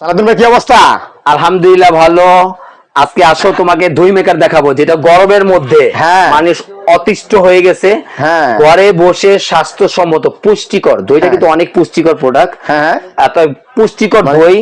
সালাদিন ভাই কি অবস্থা আলহামদুলিল্লাহ ভালো আজকে আসো তোমাকে দুই মেকার দেখাবো যেটা গরমের মধ্যে হ্যাঁ। মানুষ অতিষ্ঠ হয়ে গেছে হ্যাঁ। ঘরে বসে স্বাস্থ্যসম্মত পুষ্টিকর দইটা হ্যাঁ। কিন্তু অনেক পুষ্টিকর প্রোডাক্ট হ্যাঁ। এত পুষ্টিকর মানে দই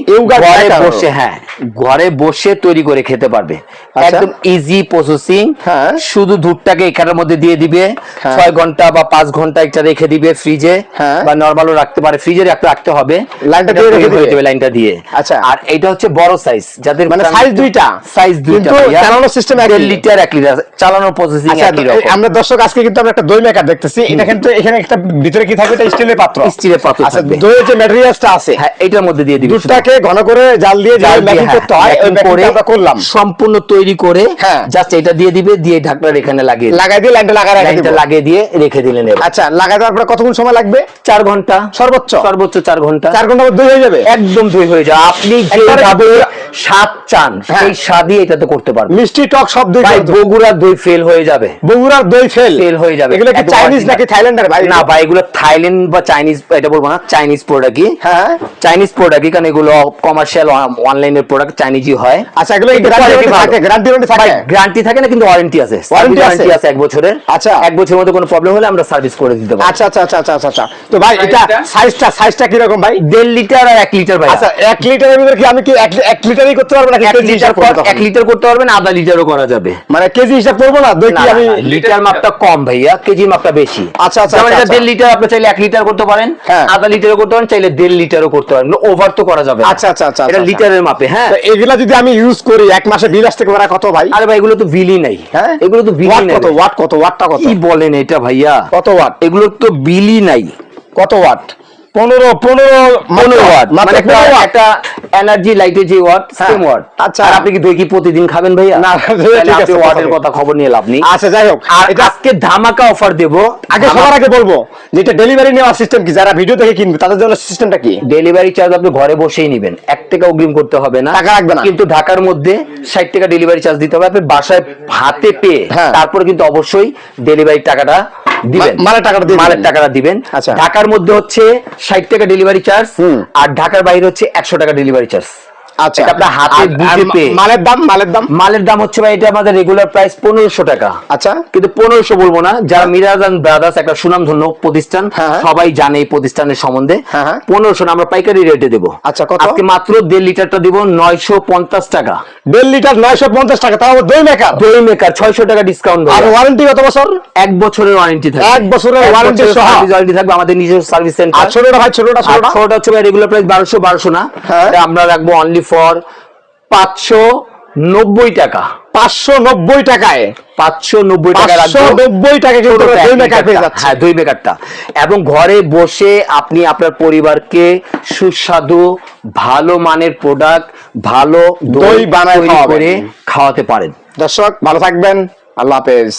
ঘরে বসে হ্যাঁ ঘরে বসে তৈরি করে খেতে পারবে। আচ্ছা। একদম ইজি প্রসেসিং হ্যাঁ। শুধু দুধটাকে এখানের মধ্যে দিয়ে দিবে। হ্যাঁ। ছয় ঘণ্টা বা পাঁচ ঘণ্টা একটা রেখে দিবে ফ্রিজে হ্যাঁ। বা নর্মালও রাখতে পারে। ফ্রিজে রাখতে রাখতে হবে। লাইনটা দিয়ে রেখে দিবে। লাইনটা দিয়ে। আচ্ছা। আর এটা হচ্ছে বড় সাইজ যাদের মানে size দুইটা? সাইজ দুইটা। চালানোর একই? দেড় লিটার এক লিটার চালানোর প্রসেসিং আচ্ছা একই রকম। আমরা দর্শক আজকে কিন্তু আমরা একটা দই মেকার দেখতেছি। এটা কিন্তু এখানে একটা ভিতরে কি থাকবে? এটা স্টিলের পাত্র। স্টিলের পাত্র আচ্ছা দইয়ের যে ম্যাটেরিয়ালসটা আছে হ্যাঁ এটার মধ্যে দিয়ে দিবি দুধটাকে ঘন করে জাল দিয়ে জাল করতে হয় ওই করে আমরা করলাম। সম্পূর্ণ তৈরি করে হ্যাঁ। জাস্ট এটা দিয়ে দিবে দিয়ে ঢাকনার এখানে লাগিয়ে লাগাই দিয়ে লাইনটা লাগা রাখা লাগিয়ে দিয়ে রেখে দিলেন। আচ্ছা লাগাই দেওয়ার পরে কতক্ষণ সময় লাগবে? চার ঘণ্টা। সর্বোচ্চ? সর্বোচ্চ চার ঘণ্টা। চার ঘণ্টা হয়ে যাবে? একদম ধুই হয়ে যাবে। আপনি যেভাবে স্বাদ চান হ্যাঁ। সেই স্বাদই এটাতে করতে পারবেন মিষ্টি টক সব দই ভাই বগুড়ার দই ফেল হয়ে যাবে। বগুড়ার দই ফেল ফেল হয়ে যাবে। এগুলো কি চাইনিজ নাকি থাইল্যান্ডের ভাই? না ভাই এগুলো থাইল্যান্ড বা চাইনিজ এটা বলব না চাইনিজ প্রোডাক্টই হ্যাঁ। চাইনিজ প্রোডাক্টই কারণ এগুলো কমার্শিয়াল অনলাইনের প্রোডাক্ট চাইনিজই হয়। আচ্ছা এগুলো গ্যারান্টি থাকে? গ্যারান্টি থাকে? গ্যারান্টি থাকে না কিন্তু ওয়ারেন্টি আছে? ওয়ারেন্টি আছে? এক বছরের। আচ্ছা। এক বছরের মধ্যে কোনো প্রবলেম হলে আমরা সার্ভিস করে দিতে পারি আচ্ছা আচ্ছা আচ্ছা আচ্ছা আচ্ছা, তো ভাই এটা সাইজটা সাইজটা কি রকম ভাই? দেড় লিটার আর এক লিটার ভাই। আচ্ছা এক লিটারের ভিতরে কি আমি কি এক- এক করতে এক কেজি হিসাব? এক লিটার করতে পারবেন আধা লিটারও করা যাবে। মানে কেজি হিসাব করব না আমি লিটার মাপটা কম ভাইয়া কেজির মাপটা বেশি। আচ্ছা, আচ্ছা, যেমন আচ্ছা, এটা আচ্ছা। দেড় লিটার আপনি চাইলে এক লিটার করতে পারেন হ্যাঁ। আধা লিটারও করতে পারেন চাইলে দেড় লিটারও করতে পারেন ওভার তো করা যাবে আচ্ছা, আচ্ছা, আচ্ছা, এটা আচ্ছা। লিটারের মাপে হ্যাঁ। এগুলা যদি আমি ইউজ করি এক মাসে বিল আসতে পারে কত ভাই? আরে ভাই এগুলো তো বিলি নাই। হ্যাঁ? এগুলো তো বিলি ওয়াট নাই কত ওয়াট কত ওয়াটটা কত? কি বলেন এটা ভাইয়া? কত ওয়াট এগুলো তো বিলি নাই। কত ওয়াট পনেরো পনেরো পনেরো ওয়াট মানে একটা পনেরো ওয়াট একটা এনার্জি লাইটের যে ওয়াট হ্যাঁ। সেম ওয়াট আচ্ছা। আর আপনি কি দই কি প্রতিদিন খাবেন ভাইয়া? না, তাহলে ঠিক আছে, আপনি ওয়াটের কথা কথা খবর নিয়ে লাভ নেই। আচ্ছা যাই হোক। আর আজকে ধামাকা অফার দেব। আগে সবার আগে বলব যেটা ডেলিভারি নেওয়ার সিস্টেম কি? যারা ভিডিও দেখে কিনবে তাদের জন্য সিস্টেমটা কি? ডেলিভারি চার্জ আপনি ঘরে বসেই নেবেন। এক টাকা অগ্রিম করতে হবে না। টাকা লাগবে না। কিন্তু ঢাকার মধ্যে ষাট টাকা ডেলিভারি চার্জ দিতে হবে। আপনি বাসায় হাতে পেয়ে হ্যাঁ। তারপরে কিন্তু অবশ্যই ডেলিভারি টাকাটা দিবেন মালের টাকাটা মালের টাকাটা দিবেন আচ্ছা। ঢাকার মধ্যে হচ্ছে ষাট টাকা ডেলিভারি চার্জ। আর ঢাকার বাইরে হচ্ছে একশো টাকা ডেলিভারি চার্জ আচ্ছা আপনার হাতে বুঝে পেয়ে। মালের দাম? মালের দাম? মালের দাম হচ্ছে ভাই এটা আমাদের রেগুলার প্রাইস পনেরোশো টাকা। আচ্ছা। কিন্তু পনেরোশো বলব না যারা মিরাজ ব্রাদার্স একটা সুনামধন্য প্রতিষ্ঠান। সবাই জানে এই প্রতিষ্ঠানের সম্বন্ধে। পনেরোশো আমরা পাইকারি রেটে দেবো। আচ্ছা, কত? আজকে মাত্র দেড় লিটারটা দিব নয়শো পঞ্চাশ টাকা। দেড় লিটার নয়শো পঞ্চাশ টাকা তাও দই মেকার দই মেকার ছয়শো টাকা ডিসকাউন্ট আর ওয়ারেন্টি কত বছর? এক বছরের ওয়ারেন্টি থাকবে। এক বছরের warranty সহ। ওয়ারেন্টি থাকবে আমাদের নিজস্ব সার্ভিস আর সেন্টার ছোটটা ভাই ছোটটা আর ছোটটা ছোটটা হচ্ছে ভাই রেগুলার প্রাইস বারোশো বারোশো না। হ্যাঁ। আমরা রাখব অনলি ফর পাঁচশো নব্বই টাকা। পাঁচশো নব্বই টাকায়। পাঁচশো নব্বই টাকা নব্বই টাকা কিন্তু ছোট মেকার পেয়ে যাচ্ছে। হ্যাঁ দই মেকারটা এবং ঘরে বসে আপনি আপনার পরিবারকে সুস্বাদু ভালো মানের প্রোডাক্ট ভালো দই বানায় করে খাওয়াতে পারেন। দর্শক ভালো থাকবেন। আল্লাহ হাফেজ।